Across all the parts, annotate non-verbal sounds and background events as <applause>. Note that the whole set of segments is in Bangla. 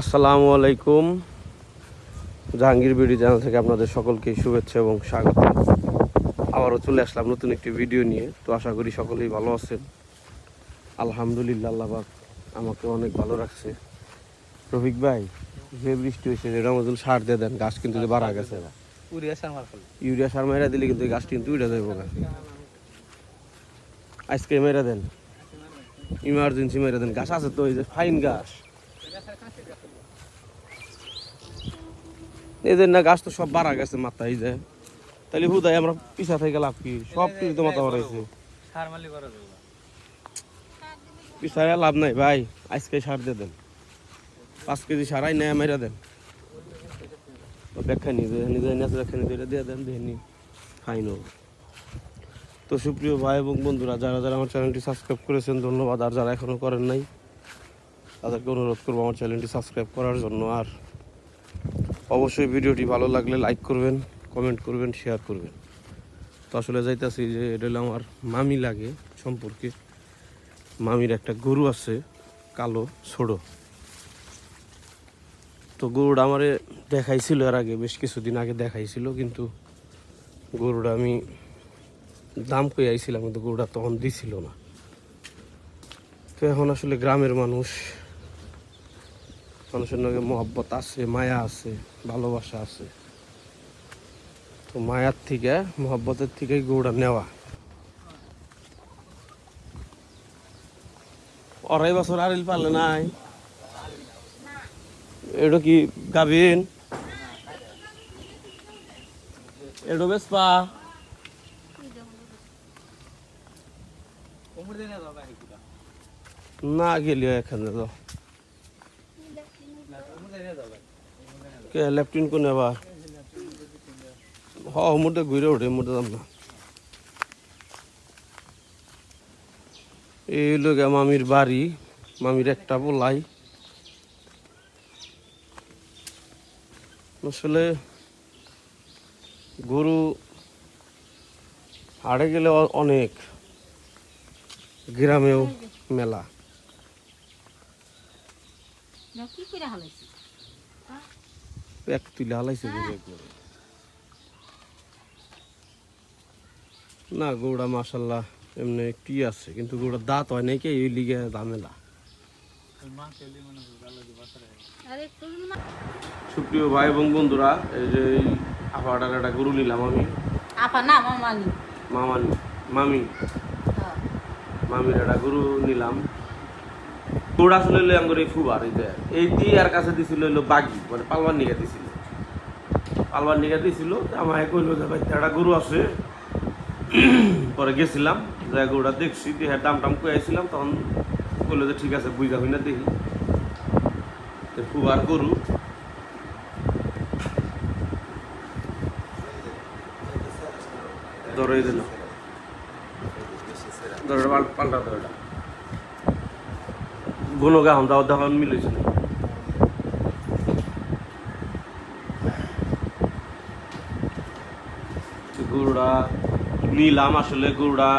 আসসালামু আলাইকুম। জাহাঙ্গীর বিডি চ্যানেল থেকে আপনাদের সকলকে শুভেচ্ছা এবং স্বাগত। আবারও চলে আসলাম নতুন একটি ভিডিও নিয়ে। তো আশা করি সকলেই ভালো আছেন। আলহামদুলিল্লাহ আল্লাহবাক আমাকে অনেক ভালো রাখছে। রফিক ভাই যে বৃষ্টি হয়েছে মতন সার দিয়ে দেন গাছ কিন্তু বাড়া গেছে। ইউরিয়া সার মেরা দিলে কিন্তু গাছ কিন্তু উঠে যাব গা আজকে মেরা দেন। ইমার্জেন্সি মেরা দেন। গাছ আছে তো এই যে ফাইন গাছ। এদের না গাছ তো সব বাড়া গেছে মাথায় যায় তাহলে হুদাই আমরা পিছা থেকে লাভ কি? সব কিছু তো মাথা বাড়াইছে। সার পিছায় লাভ নাই ভাই। আজকে সার দিয়ে দেন। পাঁচ কেজি সারাই নেয় মেরা দেন। ব্যাখ্যা নিজে নিজে নেছে ব্যাখ্যা নিজে এটা দিয়ে দেন দিয়ে নি ফাইন তো সুপ্রিয় ভাই এবং বন্ধুরা যারা যারা আমার চ্যানেলটি সাবস্ক্রাইব করেছেন ধন্যবাদ। আর যারা এখনও করেন নাই তাদেরকে অনুরোধ করব আমার চ্যানেলটি সাবস্ক্রাইব করার জন্য। আর অবশ্যই ভিডিওটি ভালো লাগলে লাইক করবেন, কমেন্ট করবেন, শেয়ার করবেন। তো আসলে যাইতাছি যে এটা হলো আমার মামি লাগে সম্পর্কে। মামির একটা গরু আছে, কালো ছোড়ো তো গরুটা আমারে দেখাইছিল এর আগে, বেশ কিছুদিন আগে দেখাইছিল, কিন্তু গরুটা আমি দাম কই আইছিলাম, কিন্তু গরুটা তখন দিছিল না। তো এখন আসলে গ্রামের মানুষ মানুষের নাকি মহব্বত আছে, মায়া আছে, ভালোবাসা আছে। তো মায়ার থেকে, মহব্বতের থেকেই গরুটা নেওয়া। অড়াই বছর আড়িল পারলে নাই। এটা কি গাবিন এটা বেশ পা না গেলি এখানে তো। কে, লেফটিন কোনে বা হ মুঠে ঘুরে ওঠে মুঠে দাম না। এই লোক মামির বাড়ি মামির একটা পোলাই আসলে গরু হাড়ে গেলে অনেক গ্রামেও মেলা। কি করে হালাইছি? এক তুলে হালাইছে একবারে। না গৌড়া মাসাল্লাহ এমনি কি আছে? কিন্তু গৌড়া দাঁত হয় নাকি এই লিগে ঝামেলা। মা কেলি ভালো দি বাসারে আরে তুমি মা সুপ্রিয় ভাই এবং বন্ধুরা এই যে এই আপাটার একটা গরু নিলাম আমি। আপা না মামানি। মামান মামি। হ্যাঁ। মামির একটা গরু নিলাম। গরুটা আসলে হলো আঙ্গুর এই ফুবার এই দিয়ে আর কাছে দিছিল হলো বাগি মানে পালবার নিয়ে দিছিল। পালবার নিয়ে দিছিল আমায় কইলো যে ভাই, একটা গরু আছে। পরে গেছিলাম যে গরুটা দেখছি, দিয়ে দাম টাম কয়ে আইছিলাম তখন বলল যে ঠিক আছে বুঝা হই না দেখি ফুবার গরু। ধরে দিল ধরে, পাল্টা ধরে গুনো গা হম দাওয়া দেখান মিলেছে। গরুটা নিলাম আসলে গরুটা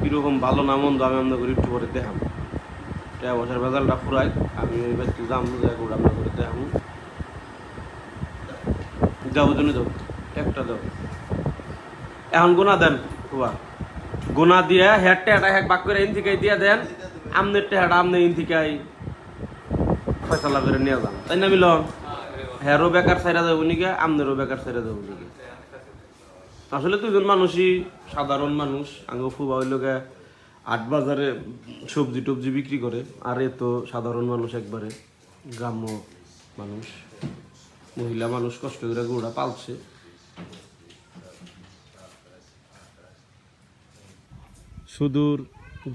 কীরকম ভালো না মন্দ আমি আমরা করি, একটু পরে দেখাম টাকা বছর ফুরাই, আমি ওই ব্যক্তি যাম যে গরুটা আমরা করে দেখাম একটা এখন গোনা দেন গোনা দিয়ে হেড টেহাটা হেক বাক করে থেকে দিয়ে দেন। আমনের টেহাটা আমনে ইন থেকে ফয়সালা করে নিয়ে যান। তাই না মিলন? হেরও বেকার সাইরা যাব নিকে আমনেরও বেকার সাইরা যাব নিকে আসলে দুজন মানুষই সাধারণ মানুষ। আঙ্গ ফুবা হইলগে আট বাজারে সবজি টবজি বিক্রি করে। আর এ তো সাধারণ মানুষ একবারে, গ্রাম্য মানুষ। মহিলা মানুষ কষ্ট করে গরুটা পালছে। সুদূর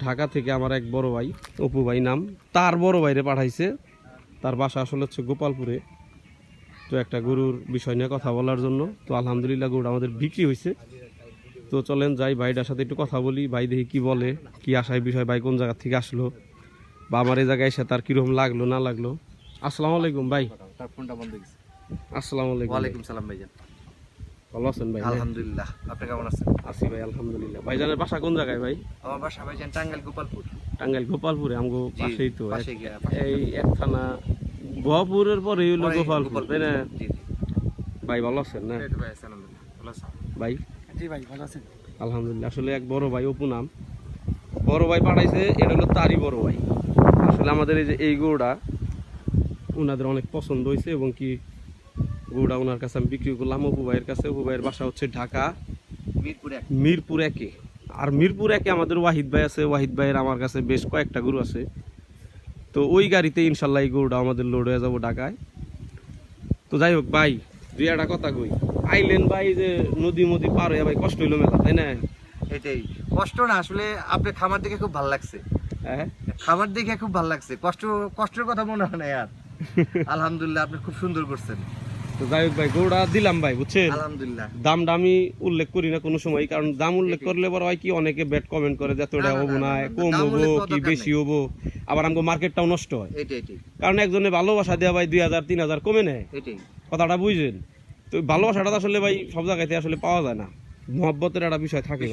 ঢাকা থেকে আমার এক বড় ভাই অপু ভাই নাম তার বড় ভাইরে পাঠাইছে। তার বাসা আসলে হচ্ছে গোপালপুরে। তো একটা গরুর বিষয় নিয়ে কথা বলার জন্য। তো আলহামদুলিল্লাহ গরুটা আমাদের বিক্রি হয়েছে তো চলেন যাই ভাইটার সাথে একটু কথা বলি। ভাই দেখি কি বলে কি আশায় বিষয় ভাই কোন জায়গা থেকে আসলো? বা আমার এই জায়গায় এসে তার কীরকম লাগল না লাগল? আসসালামু আলাইকুম ভাই। তার ফোনটা বন্ধ আসসালামু আলাইকুম। ওয়ালাইকুম সালাম ভাইজান। ভালো আছেন ভাই আলহামদুলিল্লাহ আপনি কেমন আছেন? আছি ভাই আলহামদুলিল্লাহ। ভাইজানের বাসা কোন জায়গায় ভাই? আমার বাসা ভাইজান টাঙ্গাইল গোপালপুর। টাঙ্গাইল গোপালপুরে আমগো পাশেই তো। এই এক থানা গোয়াপুরের পরে হইল পরে গোপালপুর তাই না? ভাই ভালো আছেন না? ভাই আলহামদুলিল্লাহ ভাই? জি ভাই ভালো আছেন? আলহামদুলিল্লাহ আসলে এক বড় ভাই অপু নাম। বড় ভাই পাঠাইছে এটা হলো তারই বড় ভাই। আসলে আমাদের এই যে এই গরুটা ওনাদের অনেক পছন্দ হয়েছে এবং কি গরুটা ওনার কাছে আমি বিক্রি করলাম অপু ভাইয়ের কাছে। অপু ভাইয়ের বাসা হচ্ছে ঢাকা। মিরপুর একে। আর মিরপুর একে আমাদের ওয়াহিদ ভাই আছে। ওয়াহিদ ভাইয়ের আমার কাছে বেশ কয়েকটা গরু আছে। তো ওই গাড়িতে ইনশাল্লাহ এই গরুটা আমাদের লোড হয়ে যাব ঢাকায়। তো যাই হোক ভাই দুই একটা কথা কই। আইলেন ভাই যে নদী মদি পার হয়ে ভাই কষ্ট হইল মেলা তাই না? এটাই। কষ্ট না আসলে আপনার খামার দেখে খুব ভালো লাগছে। হ্যাঁ? খামার দেখে খুব ভালো লাগছে। কষ্ট কষ্টের কথা মনে হয় না আর। <laughs> আলহামদুলিল্লাহ আপনি খুব সুন্দর করছেন। তো যাই হোক ভাই গরুটা দিলাম ভাই বুঝছেন? আলহামদুলিল্লাহ। দামটা আমি উল্লেখ করি না কোনো সময় কারণ দাম উল্লেখ করলে বড় হয় কি অনেকে ব্যাট কমেন্ট করে যে না, হব না, কম দাম হব কি বেশি হব? আবার আমাকে মার্কেটটাও নষ্ট হয়। কারণ একজনে ভালোবাসা দেওয়া ভাই দুই হাজার তিন হাজার কমে নেয়। কথাটা বুঝছেন তো ভালোবাসাটা আসলে ভাই সব জায়গাতে আসলে পাওয়া যায় না। মহব্বতের একটা বিষয় থাকে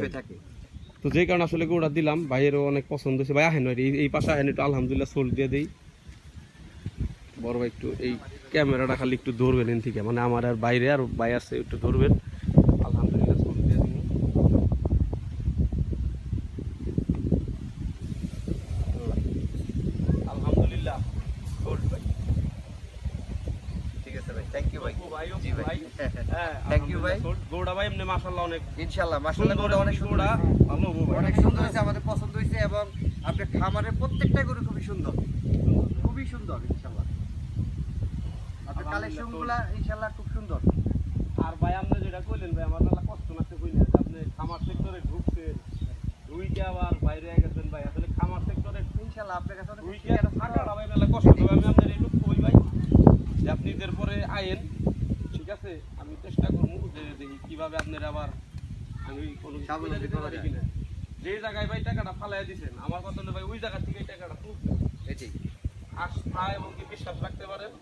তো যে কারণে আসলে গরুটা দিলাম ভাইয়েরও অনেক পছন্দ হয়েছে। ভাই আহেন এই পাশে আহেন একটু আলহামদুলিল্লাহ সোল দিয়ে দিই। বড় ভাই একটু এই ক্যামেরাটা খালি একটু ধরবেন এন থেকে। মানে আমার আর বাইরে আর ভাই আছে একটু ধরবেন। আলহামদুলিল্লাহ দিয়ে আলহামদুলিল্লাহ ভাই। ঠিক আছে ভাই থ্যাংক ইউ ভাই। ভাই, জি ভাই। ভাই। হ্যাঁ you ভাই। ভাই এমনি মাশাআল্লাহ অনেক ইনশাআল্লাহ মাশাআল্লাহ সুন্দর অনেক সুন্দর ভালো অনেক সুন্দর হয়েছে আমাদের পছন্দ হয়েছে এবং আপনার খামারের প্রত্যেকটা গরু খুবই সুন্দর। খুবই সুন্দর ইনশাআল্লাহ। আপনার ইনশাআল্লাহ খুব সুন্দর। আর ভাই আপনি যেটা কইলেন ভাই আমার তাহলে কষ্ট নাতে কইলেন যে আপনি খামার সেক্টরে ঢুকছেন ঢুইকে আবার বাইরে গেছেন ভাই। আসলে খামার সেক্টরে ইনশাআল্লাহ আপনার কাছে অনেক ঢুইকে থাকাটা ভাই মেলা কষ্ট। তবে আমি কই ভাই। যে আপনি এদের পরে আইন ঠিক আছে? আমি চেষ্টা করব যে দেখি কীভাবে আপনার আবার আমি কোনো কিছু দিতে পারি কিনা। যে জায়গায় ভাই টাকাটা ফালাই দিছেন আমার কথা হলো ভাই ওই জায়গা থেকে টাকাটা তুলছেন এটাই। আস্থা এবং বিশ্বাস রাখতে পারেন?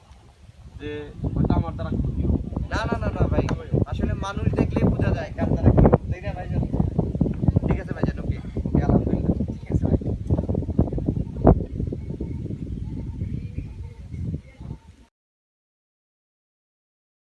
যে হয়তো আমার দ্বারা ক্ষতি না না না না ভাই।